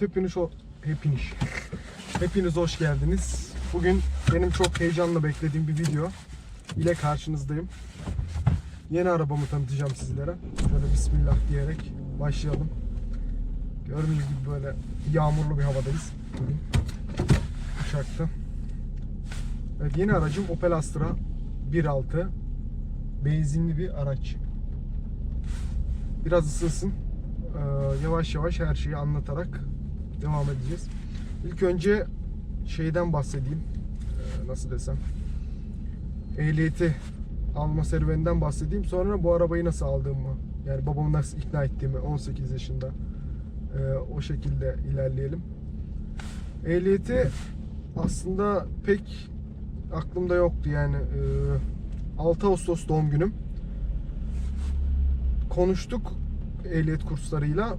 Hepiniz o hepiniz. Hepiniz hoş geldiniz. Bugün benim çok heyecanla beklediğim bir video ile karşınızdayım. Yeni arabamı tanıtacağım sizlere. Şöyle bismillah diyerek başlayalım. Gördüğünüz gibi böyle yağmurlu bir havadayız bugün. Uçakta. Evet, yeni aracım Opel Astra 1.6 benzinli bir araç. Biraz ısınsın. Ee, yavaş yavaş her şeyi anlatarak devam edeceğiz. İlk önce şeyden bahsedeyim. Ee, nasıl desem. Ehliyeti alma serüveninden bahsedeyim. Sonra bu arabayı nasıl aldığımı, yani babamı nasıl ikna ettiğimi 18 yaşında ee, o şekilde ilerleyelim. Ehliyeti aslında pek aklımda yoktu yani. Ee, 6 Ağustos doğum günüm. Konuştuk ehliyet kurslarıyla.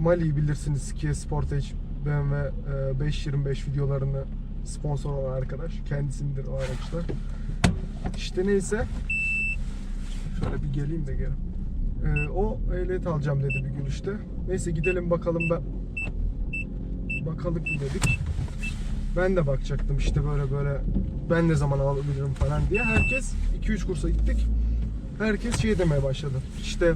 Mali'yi bilirsiniz Kia Sportage BMW e, 525 videolarını sponsor olan arkadaş. Kendisindir o araçlar. İşte neyse. Şöyle bir geleyim de geri. Ee, o ehliyet alacağım dedi bir gün işte. Neyse gidelim bakalım ben. Bakalım dedik. Ben de bakacaktım işte böyle böyle ben ne zaman alabilirim falan diye. Herkes 2-3 kursa gittik. Herkes şey demeye başladı. İşte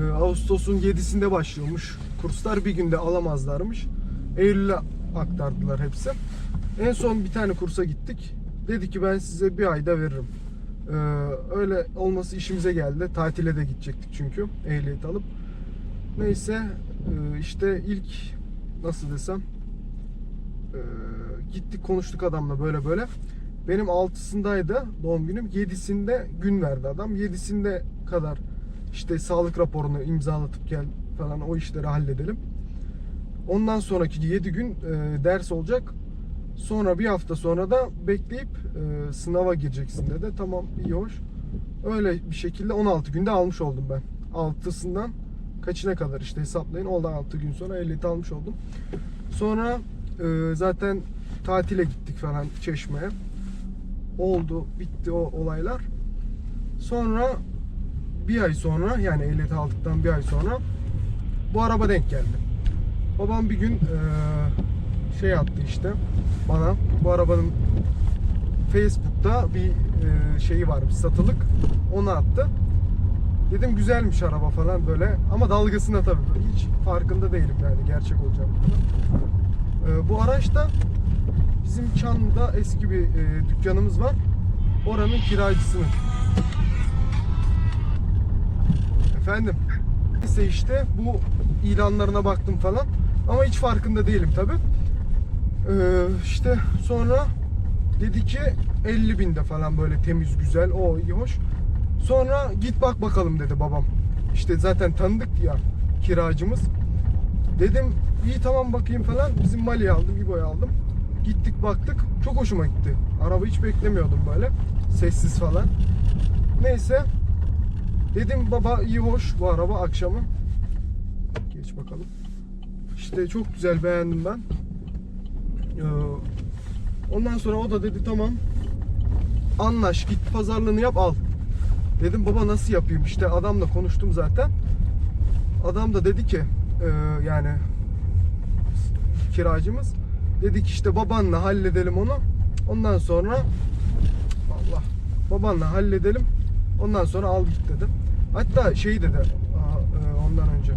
e, Ağustos'un 7'sinde başlıyormuş. Kurslar bir günde alamazlarmış. Eylül'e aktardılar hepsi. En son bir tane kursa gittik. Dedi ki ben size bir ayda veririm. Ee, öyle olması işimize geldi. Tatile de gidecektik çünkü ehliyet alıp. Neyse e, işte ilk nasıl desem e, gittik konuştuk adamla böyle böyle. Benim altısındaydı doğum günüm. Yedisinde gün verdi adam. Yedisinde kadar işte sağlık raporunu imzalatıp gel falan o işleri halledelim. Ondan sonraki 7 gün e, ders olacak. Sonra bir hafta sonra da bekleyip e, sınava gireceksin dedi. Tamam iyi hoş. Öyle bir şekilde 16 günde almış oldum ben. Altısından kaçına kadar işte hesaplayın. Oldu 6 gün sonra ehliyeti almış oldum. Sonra e, zaten tatile gittik falan Çeşme'ye. Oldu bitti o olaylar. Sonra bir ay sonra yani ehliyet aldıktan bir ay sonra bu araba denk geldi. Babam bir gün şey attı işte bana bu arabanın Facebook'ta bir eee, şeyi varmış satılık onu attı. Dedim güzelmiş araba falan böyle ama dalgasına tabii hiç farkında değilim yani gerçek olacağım. Bu araç da bizim Çanlı'da eski bir dükkanımız var. Oranın kiracısının. Efendim. Neyse işte bu ilanlarına baktım falan. Ama hiç farkında değilim tabi. Ee, işte sonra dedi ki 50 binde falan böyle temiz güzel o iyi hoş. Sonra git bak bakalım dedi babam. İşte zaten tanıdık ya kiracımız. Dedim iyi tamam bakayım falan. Bizim Mali'yi aldım, İbo'yu aldım. Gittik baktık. Çok hoşuma gitti. Araba hiç beklemiyordum böyle. Sessiz falan. Neyse. Dedim baba iyi hoş bu araba akşamı. Geç bakalım. İşte çok güzel beğendim ben. Ee, ondan sonra o da dedi tamam. Anlaş git pazarlığını yap al. Dedim baba nasıl yapayım işte adamla konuştum zaten. Adam da dedi ki e, yani kiracımız dedik işte babanla halledelim onu. Ondan sonra Allah babanla halledelim. Ondan sonra al git dedi. Hatta şey dedi e, ondan önce.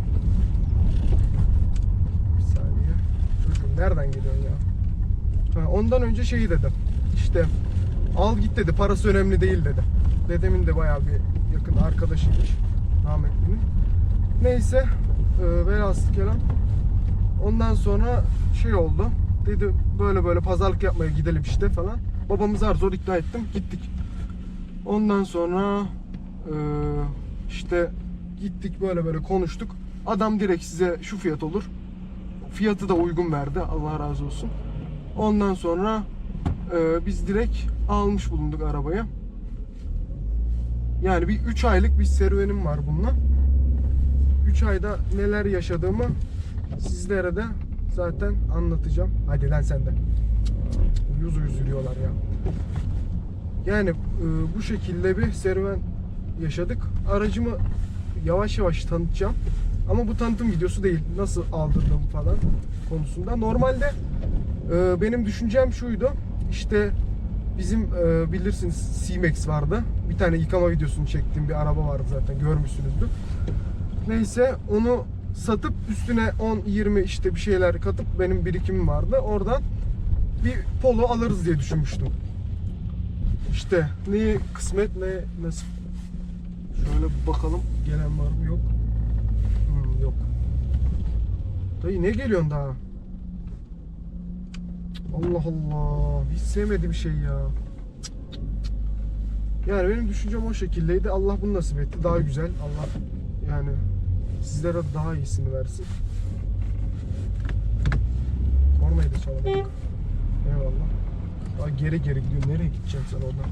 Bir saniye. Çocuğum nereden geliyorsun ya? Ha, ondan önce şeyi dedim. İşte al git dedi. Parası önemli değil dedi. Dedemin de bayağı bir yakın arkadaşıymış. Rahmetlinin. Neyse. E, velhasıl kelam. Ondan sonra şey oldu. Dedi böyle böyle pazarlık yapmaya gidelim işte falan. Babamızı zar zor ikna ettim. Gittik. Ondan sonra eee, işte gittik böyle böyle konuştuk. Adam direkt size şu fiyat olur. Fiyatı da uygun verdi. Allah razı olsun. Ondan sonra eee, biz direkt almış bulunduk arabayı. Yani bir 3 aylık bir serüvenim var bununla. 3 ayda neler yaşadığımı sizlere de zaten anlatacağım. Hadi lan sen de. Uyuz uyuz yürüyorlar ya. Yani e, bu şekilde bir serüven yaşadık. Aracımı yavaş yavaş tanıtacağım. Ama bu tanıtım videosu değil. Nasıl aldırdım falan konusunda. Normalde e, benim düşüncem şuydu. İşte bizim e, bilirsiniz C-Max vardı. Bir tane yıkama videosunu çektiğim bir araba vardı zaten görmüşsünüzdür. Neyse onu satıp üstüne 10-20 işte bir şeyler katıp benim birikimim vardı. Oradan bir polo alırız diye düşünmüştüm. İşte ne kısmet ne nasip. Şöyle bakalım gelen var mı yok. Hmm, yok. Dayı ne geliyorsun daha? Allah Allah. Hiç sevmediğim şey ya. Yani benim düşüncem o şekildeydi. Allah bunu nasip etti. Daha güzel. Allah yani sizlere daha iyisini versin. Kornayı da çalamadık. Eyvallah. Daha geri geri gidiyor. Nereye gideceksin sen oradan?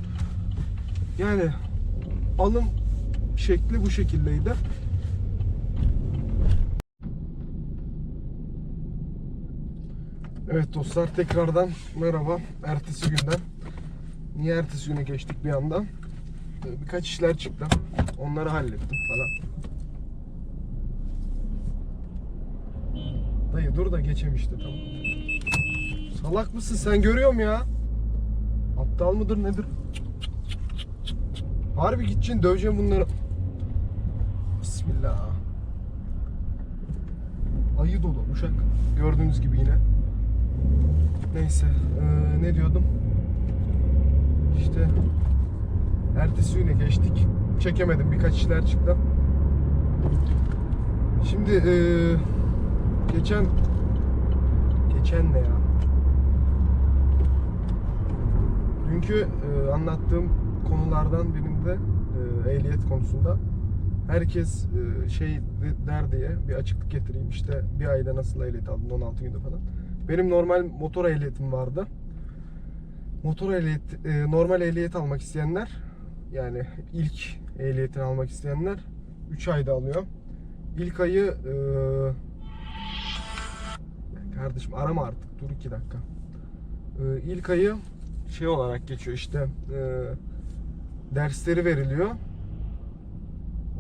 Yani alım şekli bu şekildeydi. Evet dostlar tekrardan merhaba. Ertesi günden. Niye ertesi güne geçtik bir anda? Ee, Birkaç işler çıktı. Onları hallettim falan. Dayı dur da geçem işte tamam. Salak mısın sen görüyorum ya. Aptal mıdır nedir? Harbi gideceksin döveceğim bunları. Bismillah. Ayı dolu uşak. Gördüğünüz gibi yine. Neyse eee, ne diyordum? İşte ertesi güne geçtik. Çekemedim birkaç işler çıktı. Şimdi eee, geçen geçen ne ya? Dünkü eee, anlattığım konulardan birinde eee, ehliyet konusunda herkes eee, şey de- der diye bir açıklık getireyim işte bir ayda nasıl ehliyet aldın 16 günde falan. Benim normal motor ehliyetim vardı. Motor ehliyet, e, normal ehliyet almak isteyenler yani ilk ehliyetini almak isteyenler 3 ayda alıyor. İlk ayı e, kardeşim arama artık dur 2 dakika. E, ilk ayı şey olarak geçiyor işte e, dersleri veriliyor.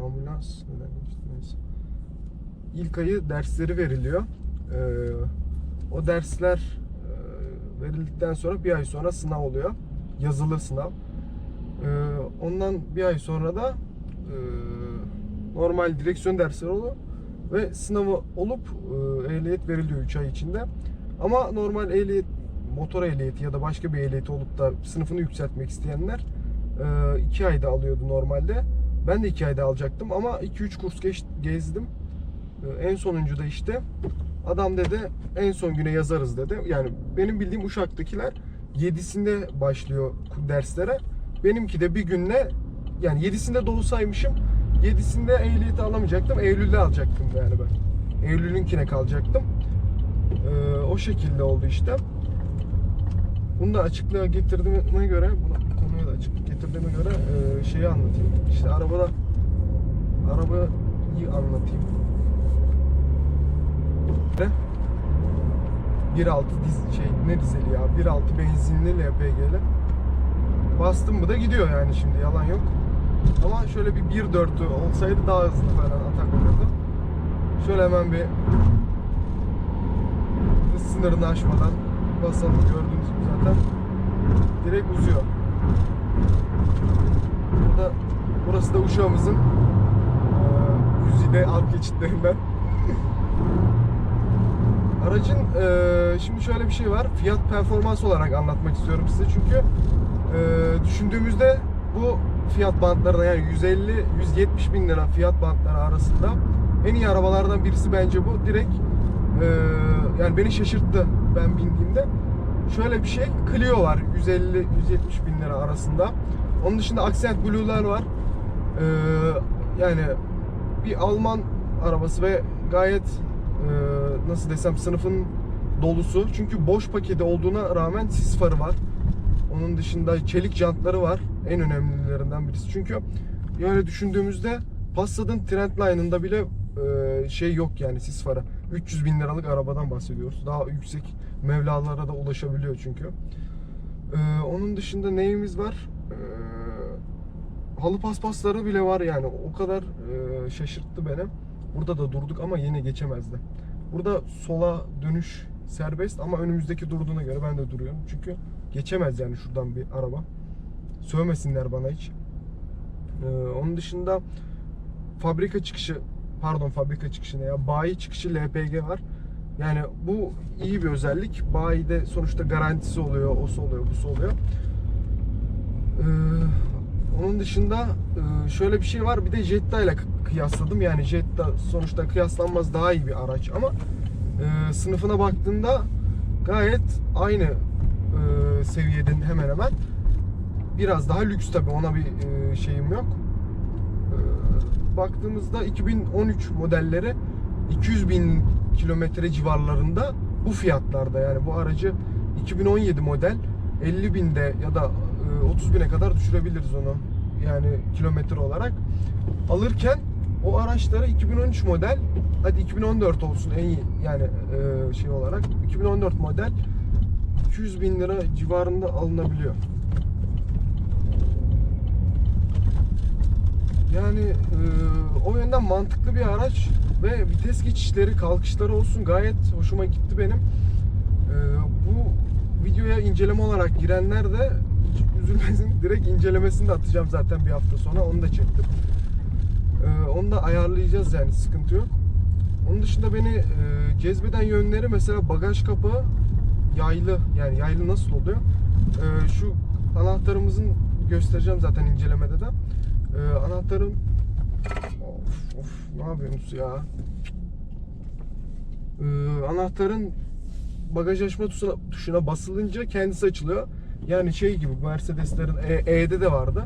Ambulans neden geçti neyse. İlk ayı dersleri veriliyor. E, o dersler e, verildikten sonra bir ay sonra sınav oluyor. Yazılı sınav. E, ondan bir ay sonra da e, normal direksiyon dersleri oluyor ve sınavı olup e, ehliyet veriliyor 3 ay içinde. Ama normal ehliyet motor ehliyeti ya da başka bir ehliyeti olup da sınıfını yükseltmek isteyenler 2 ayda alıyordu normalde. Ben de 2 ayda alacaktım ama 2-3 kurs geç, gezdim. E, en sonuncu da işte Adam dedi en son güne yazarız dedi. Yani benim bildiğim Uşak'takiler 7'sinde başlıyor derslere. Benimki de bir günle yani 7'sinde doğsaymışım 7'sinde ehliyeti alamayacaktım. Eylül'de alacaktım yani ben. Eylül'ünkine kalacaktım. Ee, o şekilde oldu işte. Bunu da açıklığa getirdiğime göre, bunu açıklık getirdiğime göre e, şeyi anlatayım. İşte arabada arabayı anlatayım. De 1.6 diz şey ne dizeli ya? 1.6 benzinli LPG'li bastım mı da gidiyor yani şimdi yalan yok. Ama şöyle bir 1.4'ü olsaydı daha hızlı falan atak olurdu. Şöyle hemen bir sınırını aşmadan basalım. Gördüğünüz gibi zaten direkt uzuyor burası da Uşağımızın Güzide alt geçitlerinden Aracın eee, şimdi şöyle bir şey var. Fiyat performans olarak anlatmak istiyorum size. Çünkü eee, düşündüğümüzde bu fiyat bantlarında yani 150-170 bin lira fiyat bantları arasında en iyi arabalardan birisi bence bu. Direkt eee, yani beni şaşırttı ben bindiğimde. Şöyle bir şey Clio var 150-170 bin lira arasında. Onun dışında Accent Blue'lar var. Eee, yani bir Alman arabası ve gayet e, nasıl desem sınıfın dolusu. Çünkü boş paketi olduğuna rağmen sis farı var. Onun dışında çelik jantları var. En önemlilerinden birisi. Çünkü yani düşündüğümüzde Passat'ın Trendline'ında bile e, şey yok yani sis farı. 300 bin liralık arabadan bahsediyoruz. Daha yüksek mevlalara da ulaşabiliyor çünkü. E, onun dışında neyimiz var? E, halı paspasları bile var yani. O kadar e, şaşırttı beni. Burada da durduk ama yine geçemezdi. Burada sola dönüş serbest ama önümüzdeki durduğuna göre ben de duruyorum. Çünkü geçemez yani şuradan bir araba. Sövmesinler bana hiç. Ee, onun dışında fabrika çıkışı pardon fabrika çıkışı ne ya bayi çıkışı LPG var. Yani bu iyi bir özellik. Bayide sonuçta garantisi oluyor, osu oluyor, busu oluyor. Ee, onun dışında e, şöyle bir şey var. Bir de Jetta ile kıyasladım. Yani Jetta sonuçta kıyaslanmaz daha iyi bir araç ama e, sınıfına baktığında gayet aynı e, seviyeden hemen hemen. Biraz daha lüks tabi ona bir şeyim yok. Baktığımızda 2013 modelleri 200 bin kilometre civarlarında bu fiyatlarda yani bu aracı 2017 model 50 binde ya da 30 bine kadar düşürebiliriz onu yani kilometre olarak alırken o araçları 2013 model hadi 2014 olsun en iyi yani e, şey olarak 2014 model 200 bin lira civarında alınabiliyor. Yani e, o yönden mantıklı bir araç ve vites geçişleri, kalkışları olsun gayet hoşuma gitti benim. E, bu videoya inceleme olarak girenler de hiç üzülmesin. Direkt incelemesini de atacağım zaten bir hafta sonra. Onu da çektim. E, onu da ayarlayacağız yani sıkıntı yok. Onun dışında beni e, cezbeden yönleri mesela bagaj kapağı yaylı. Yani yaylı nasıl oluyor? E, şu anahtarımızın göstereceğim zaten incelemede de. E, anahtarın of of ne yapıyorsunuz ya? E, anahtarın bagaj açma tuşuna, tuşuna basılınca kendisi açılıyor. Yani şey gibi Mercedeslerin E- E'de de vardı.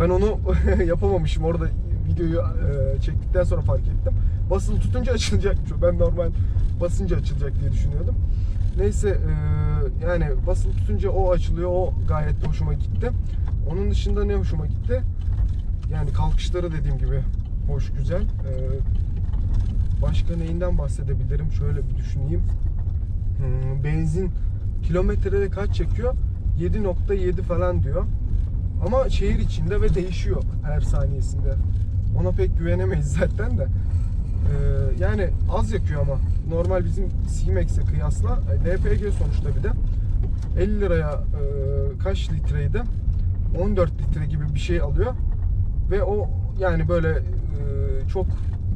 Ben onu yapamamışım orada videoyu e, çektikten sonra fark ettim. Basılı tutunca açılacakmış. Ben normal basınca açılacak diye düşünüyordum. Neyse e, yani basılı tutunca o açılıyor. O gayet hoşuma gitti. Onun dışında ne hoşuma gitti? Yani kalkışları dediğim gibi hoş güzel. E, başka neyinden bahsedebilirim? Şöyle bir düşüneyim. Hmm, benzin kilometrede kaç çekiyor? 7.7 falan diyor. Ama şehir içinde ve değişiyor her saniyesinde. Ona pek güvenemeyiz zaten de. Ee, yani az yakıyor ama. Normal bizim C-Max'e kıyasla e, LPG sonuçta bir de 50 liraya e, kaç litreydi? 14 litre gibi bir şey alıyor. Ve o yani böyle e, çok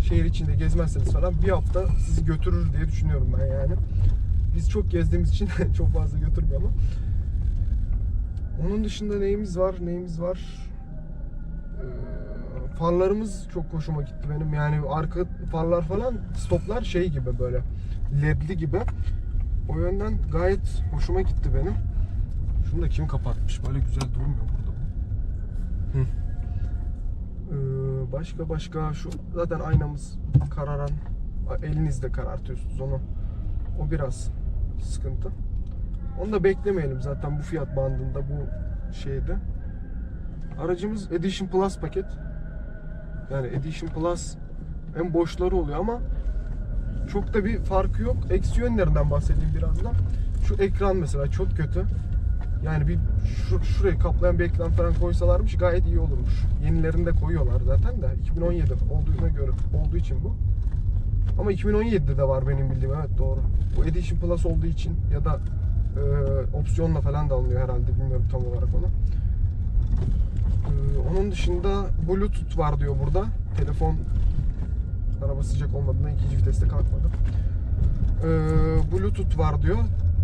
şehir içinde gezmezseniz falan bir hafta sizi götürür diye düşünüyorum ben yani. Biz çok gezdiğimiz için çok fazla götürmüyor. Onun dışında neyimiz var? Neyimiz var? Ee, farlarımız çok hoşuma gitti benim. Yani arka farlar falan stoplar şey gibi böyle ledli gibi. O yönden gayet hoşuma gitti benim. Şunu da kim kapatmış? Böyle güzel durmuyor burada. Hı. Ee, başka başka şu zaten aynamız kararan elinizde karartıyorsunuz onu. O biraz sıkıntı. Onu da beklemeyelim zaten bu fiyat bandında bu şeyde. Aracımız Edition Plus paket. Yani Edition Plus hem boşları oluyor ama çok da bir farkı yok. Eksi yönlerinden bahsedeyim birazdan. Şu ekran mesela çok kötü. Yani bir şu, şurayı kaplayan bir ekran falan koysalarmış gayet iyi olurmuş. Yenilerini de koyuyorlar zaten de. 2017 olduğuna göre olduğu için bu. Ama 2017'de de var benim bildiğim evet doğru. Bu Edition Plus olduğu için ya da e, opsiyonla falan da alınıyor herhalde bilmiyorum tam olarak onu. E, onun dışında Bluetooth var diyor burada. Telefon araba sıcak olmadığından ikinci viteste kalkmadı. E, Bluetooth var diyor.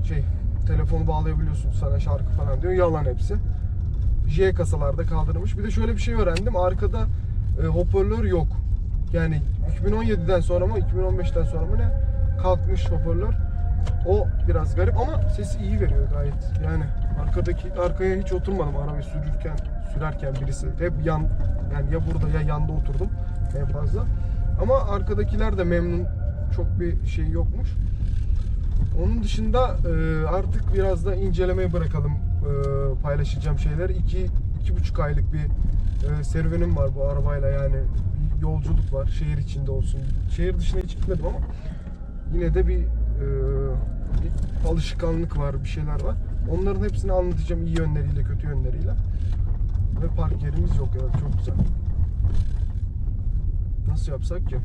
Şey telefonu bağlayabiliyorsun sana şarkı falan diyor. Yalan hepsi. J kasalarda kaldırılmış. Bir de şöyle bir şey öğrendim. Arkada e, hoparlör yok. Yani 2017'den sonra mı 2015'ten sonra mı ne kalkmış hoparlör. O biraz garip ama sesi iyi veriyor gayet. Yani arkadaki arkaya hiç oturmadım arabayı sürürken sürerken birisi. Hep yan yani ya burada ya yanda oturdum en fazla. Ama arkadakiler de memnun. Çok bir şey yokmuş. Onun dışında e, artık biraz da incelemeye bırakalım e, paylaşacağım şeyler. İki, iki buçuk aylık bir e, serüvenim var bu arabayla yani bir yolculuk var şehir içinde olsun. Şehir dışına hiç gitmedim ama yine de bir, e, bir alışkanlık var, bir şeyler var. Onların hepsini anlatacağım iyi yönleriyle, kötü yönleriyle. Ve park yerimiz yok evet çok güzel. Nasıl yapsak ki?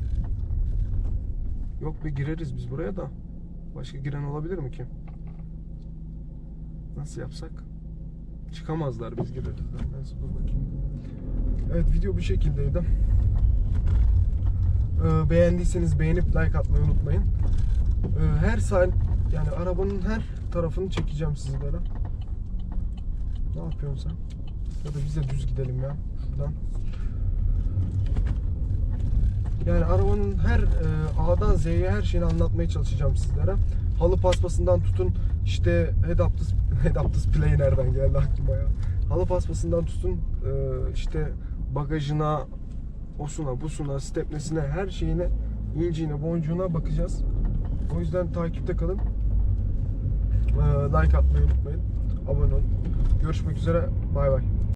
Yok be gireriz biz buraya da. Başka giren olabilir mi ki? Nasıl yapsak? Çıkamazlar biz gireriz. Neyse dur bakayım. Evet video bu şekildeydi. Ee, beğendiyseniz beğenip like atmayı unutmayın. Ee, her saat yani arabanın her tarafını çekeceğim sizlere. Ne yapıyorsun sen? Ya da biz de düz gidelim ya şuradan. Yani arabanın her e, A'dan Z'ye her şeyini anlatmaya çalışacağım sizlere. Halı paspasından tutun işte head up up display nereden geldi aklıma ya. Halı paspasından tutun e, işte bagajına, osuna, busuna, stepnesine her şeyine, inciğine, boncuğuna bakacağız. O yüzden takipte kalın. E, like atmayı unutmayın. Abone olun. Görüşmek üzere. Bay bay.